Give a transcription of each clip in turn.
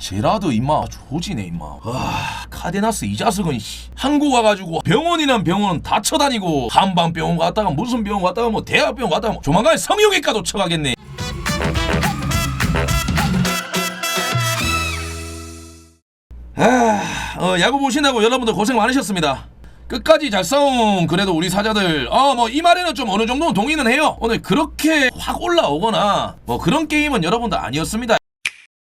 제라드 임마 조지네 임마 와 카데나스 이 자석은 씨. 한국 와가지고 병원이란 병원 다 쳐다니고 한방병원 갔다가 무슨 병원 갔다가 뭐 대학병원 갔다가 뭐 조만간에 성형외과도 쳐가겠네 아, 어, 야구 보신다고 여러분들 고생 많으셨습니다. 끝까지 잘 싸움 그래도 우리 사자들 어 뭐 이 말에는 좀 어느 정도는 동의는 해요. 오늘 그렇게 확 올라오거나 뭐 그런 게임은 여러분들 아니었습니다.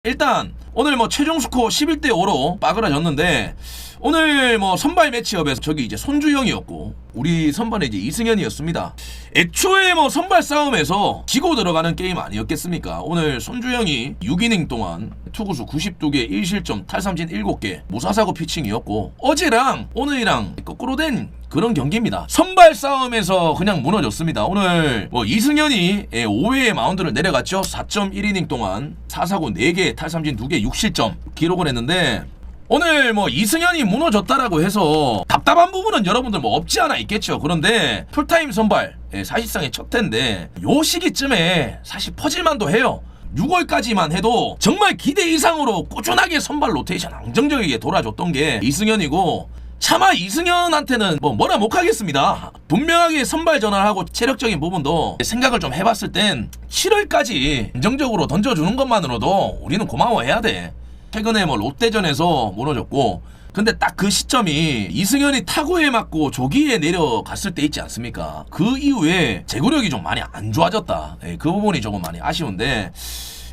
일단 오늘 뭐 최종 스코어 11대 5로 빠그라졌는데 오늘 뭐 선발 매치업에서 저기 이제 손주영이었고 우리 선발에 이제 이승현이었습니다. 애초에 뭐 선발 싸움에서 지고 들어가는 게임 아니었겠습니까? 오늘 손주영이 6이닝 동안 투구수 92개 1실점 탈삼진 7개 무사사고 피칭이었고 어제랑 오늘이랑 거꾸로 된 그런 경기입니다. 선발 싸움에서 그냥 무너졌습니다. 오늘 뭐 이승현이 5회의 마운드를 내려갔죠. 4.1이닝 동안 4사고 4개, 탈삼진 2개, 6실점 기록을 했는데 오늘 뭐 이승현이 무너졌다라고 해서 답답한 부분은 여러분들 뭐 없지 않아 있겠죠. 그런데 풀타임 선발 예, 사실상의 첫 텐데 요 시기쯤에 사실 퍼질만도 해요. 6월까지만 해도 정말 기대 이상으로 꾸준하게 선발 로테이션 안정적이게 돌아줬던 게 이승현이고 차마 이승현한테는 뭐 뭐라 못 하겠습니다. 분명하게 선발 전환하고 체력적인 부분도 생각을 좀 해봤을 땐 7월까지 안정적으로 던져주는 것만으로도 우리는 고마워해야 돼. 최근에 뭐 롯데전에서 무너졌고 근데 딱 그 시점이 이승현이 타구에 맞고 조기에 내려갔을 때 있지 않습니까? 그 이후에 제구력이 좀 많이 안 좋아졌다. 예, 그 부분이 조금 많이 아쉬운데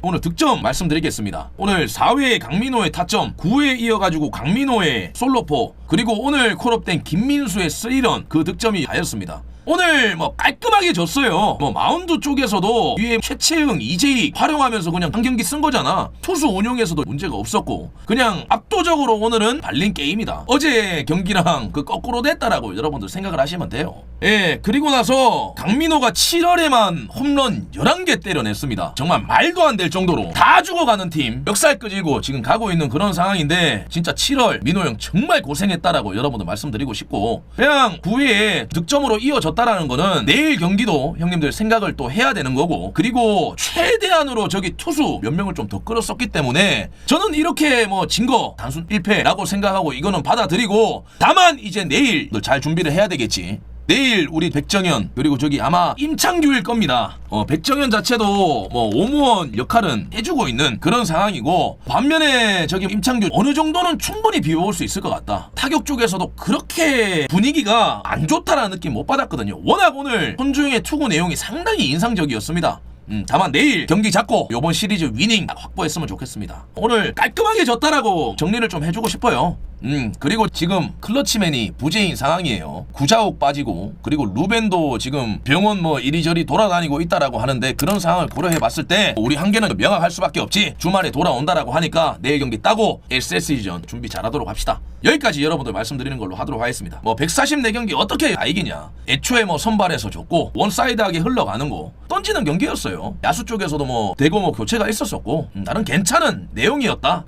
오늘 득점 말씀드리겠습니다. 오늘 4회에 강민호의 타점, 9회에 이어가지고 강민호의 솔로포, 그리고 오늘 콜업된 김민수의 스리런 그 득점이 다였습니다. 오늘 뭐 깔끔하게 졌어요. 뭐 마운드 쪽에서도 위에 최채흥, 이재희 활용하면서 그냥 한 경기 쓴 거잖아. 투수 운용에서도 문제가 없었고 그냥 압도적으로 오늘은 발린 게임이다. 어제 경기랑 그 거꾸로 됐다라고 여러분들 생각을 하시면 돼요. 예, 그리고 나서 강민호가 7월에만 홈런 11개 때려냈습니다. 정말 말도 안 될 정도로 다 죽어가는 팀 멱살 끄지고 지금 가고 있는 그런 상황인데 진짜 7월 민호 형 정말 고생했다라고 여러분들 말씀드리고 싶고 그냥 9회에 득점으로 이어졌 다라는 거는 내일 경기도 형님들 생각을 또 해야 되는 거고 그리고 최대한으로 저기 투수 몇 명을 좀 더 끌었었기 때문에 저는 이렇게 뭐 진 거 단순 1패라고 생각하고 이거는 받아들이고 다만 이제 내일 잘 준비를 해야 되겠지 내일 우리 백정현 그리고 저기 아마 임창규일 겁니다. 어, 백정현 자체도 뭐 오무원 역할은 해주고 있는 그런 상황이고 반면에 저기 임창규 어느 정도는 충분히 비워볼 수 있을 것 같다. 타격 쪽에서도 그렇게 분위기가 안 좋다라는 느낌 못 받았거든요. 워낙 오늘 손주영의 투구 내용이 상당히 인상적이었습니다. 음, 다만 내일 경기 잡고 요번 시리즈 위닝 확보했으면 좋겠습니다. 오늘 깔끔하게 졌다라고 정리를 좀 해주고 싶어요. 음, 그리고 지금 클러치맨이 부재인 상황이에요. 구자욱 빠지고, 그리고 루벤도 지금 병원 뭐 이리저리 돌아다니고 있다라고 하는데 그런 상황을 고려해 봤을 때 우리 한계는 명확할 수밖에 없지. 주말에 돌아온다라고 하니까 내일 경기 따고 SSG전 준비 잘하도록 합시다. 여기까지 여러분들 말씀드리는 걸로 하도록 하겠습니다. 뭐 144경기 어떻게 다 이기냐. 애초에 뭐 선발에서 줬고 원사이드하게 흘러가는 거 던지는 경기였어요. 야수 쪽에서도 뭐 대고 뭐 교체가 있었었고 음, 나는 괜찮은 내용이었다.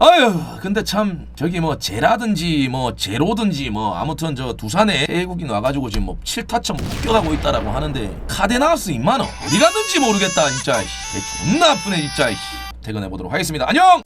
아유 근데 참 저기 뭐 제라든지 뭐 제로든지 뭐 아무튼 저 두산에 외국인 와가지고 지금 뭐 7타점 묶여가고 있다라고 하는데 카데나스 임마너 어디 갔는지 모르겠다 진짜 씨. 배 존나 아프네 진짜 씨. 퇴근해 보도록 하겠습니다 안녕